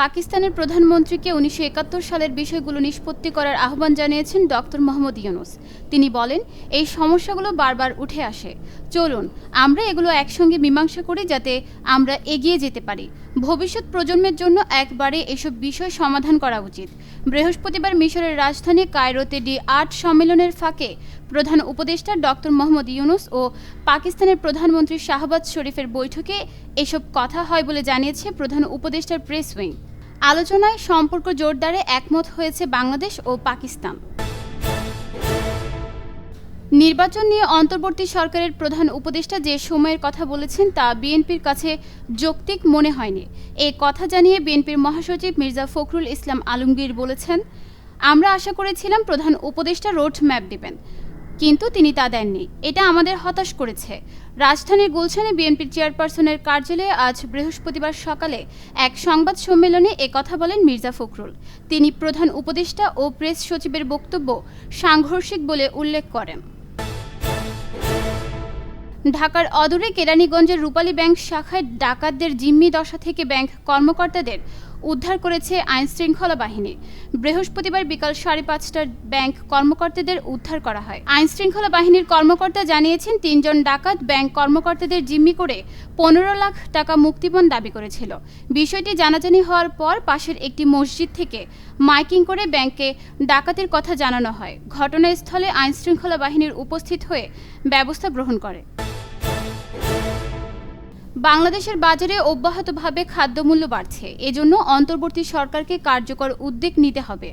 পাকিস্তানের প্রধানমন্ত্রীকে উনিশশো একাত্তর সালের বিষয়গুলো নিষ্পত্তি করার আহ্বান জানিয়েছেন ডক্টর মোহাম্মদ ইউনুস। তিনি বলেন, এই সমস্যাগুলো বারবার উঠে আসে। চলুন, আমরা এগুলো একসঙ্গে মীমাংসা করি যাতে আমরা এগিয়ে যেতে পারি। ভবিষ্যৎ প্রজন্মের জন্য একবারে এসব বিষয় সমাধান করা উচিত। বৃহস্পতিবার মিশরের রাজধানী কায়রোতে ডি আট সম্মেলনের ফাঁকে প্রধান উপদেষ্টা ডক্টর মোহাম্মদ ইউনুস ও পাকিস্তানের প্রধানমন্ত্রী শাহবাজ শরীফের বৈঠকে এসব কথা হয় বলে জানিয়েছে প্রধান উপদেষ্টার প্রেস উইং। আলোচনায় সম্পর্ক জোরদারে একমত হয়েছে বাংলাদেশ ও পাকিস্তান। নির্বাচন নিয়ে অন্তর্বর্তী সরকারের প্রধান উপদেষ্টা যে সময়ের কথা বলেছেন তা বিএনপির কাছে যৌক্তিক মনে হয়নি। এই কথা জানিয়ে বিএনপির মহাসচিব মির্জা ফখরুল ইসলাম আলমগীর বলেছেন, আমরা আশা করেছিলাম প্রধান উপদেষ্টা রোড ম্যাপ দেবেন। কিন্তু তিনি তা দেননি। এটা আমাদের হতাশ করেছে। রাজধানীর গুলশানে বিএনপির চেয়ারপারসনের কার্যালয়ে আজ বৃহস্পতিবার সকালে এক সংবাদ সম্মেলনে কথা বলেন মির্জা ফখরুল। তিনি প্রধান উপদেষ্টা ও প্রেস সচিবের বক্তব্য সাংঘর্ষিক বলে উল্লেখ করেন। ঢাকার অদূরে কেরানীগঞ্জের রূপালী ব্যাংক শাখায় ডাকাতদের জিম্মি দশা থেকে ব্যাংক কর্মকর্তাদের উদ্ধার করেছে আইন শৃঙ্খলা বাহিনী। বৃহস্পতিবার বিকাল সাড়ে পাঁচটার ব্যাংক কর্মকর্তাদের উদ্ধার করা হয়। আইন শৃঙ্খলা বাহিনীর কর্মকর্তা জানিয়েছেন, তিনজন ডাকাত ব্যাংক কর্মকর্তাদের জিম্মি করে পনেরো লাখ টাকা মুক্তিপণ দাবি করেছিল। বিষয়টি জানাজানি হওয়ার পর পাশের একটি মসজিদ থেকে মাইকিং করে ব্যাংকে ডাকাতির কথা জানানো হয়। ঘটনাস্থলে আইন শৃঙ্খলা বাহিনীর উপস্থিত হয়ে ব্যবস্থা গ্রহণ করে। বাংলাদেশের বাজারে অব্যাহতভাবে খাদ্যমূল্য বাড়ছে। এজন্য অন্তর্বর্তী সরকারকে কার্যকর উদ্যোগ নিতে হবে।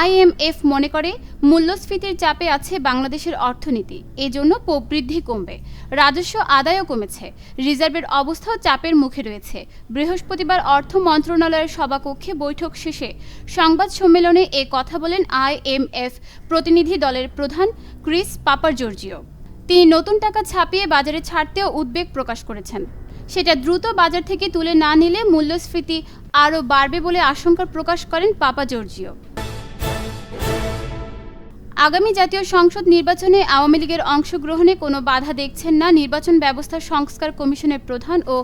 আইএমএফ মনে করে, মূল্যস্ফীতির চাপে আছে বাংলাদেশের অর্থনীতি। এজন্য প্রবৃদ্ধি কমবে। রাজস্ব আদায়ও কমেছে। রিজার্ভের অবস্থাও চাপের মুখে রয়েছে। বৃহস্পতিবার অর্থ মন্ত্রণালয়ের সভাকক্ষে বৈঠক শেষে সংবাদ সম্মেলনে এ কথা বলেন আইএমএফ প্রতিনিধি দলের প্রধান ক্রিস পাপার জর্জিও তিনি নতুন টাকা ছাপিয়ে বাজারে ছাড়তেও উদ্বেগ প্রকাশ করেছেন। সেটা দ্রুত বাজার থেকে তুলে না নিলে মূল্যস্ফীতি আরও বাড়বে বলে আশঙ্কা প্রকাশ করেন পাপা জর্জিও। আগামী জাতীয় সংসদ নির্বাচনে আওয়ামী লীগের অংশগ্রহণে কোনো বাধা দেখছেন না নির্বাচন ব্যবস্থা সংস্কার কমিশনের প্রধান ও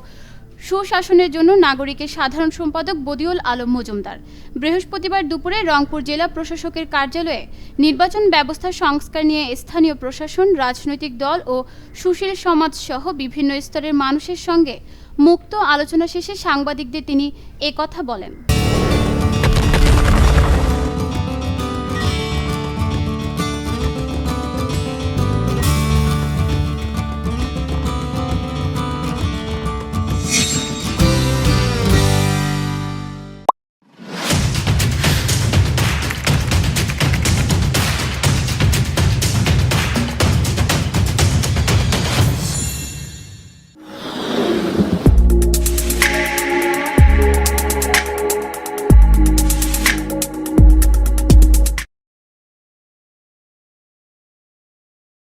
সুশাসনের জন্য নাগরিকের সাধারণ সম্পাদক বদিউল আলম মজুমদার। বৃহস্পতিবার দুপুরে রংপুর জেলা প্রশাসকের কার্যালয়ে নির্বাচন ব্যবস্থা সংস্কার নিয়ে স্থানীয় প্রশাসন, রাজনৈতিক দল ও সুশীল সমাজ সহ বিভিন্ন স্তরের মানুষের সঙ্গে মুক্ত আলোচনা শেষে সাংবাদিকদের তিনি একথা বলেন।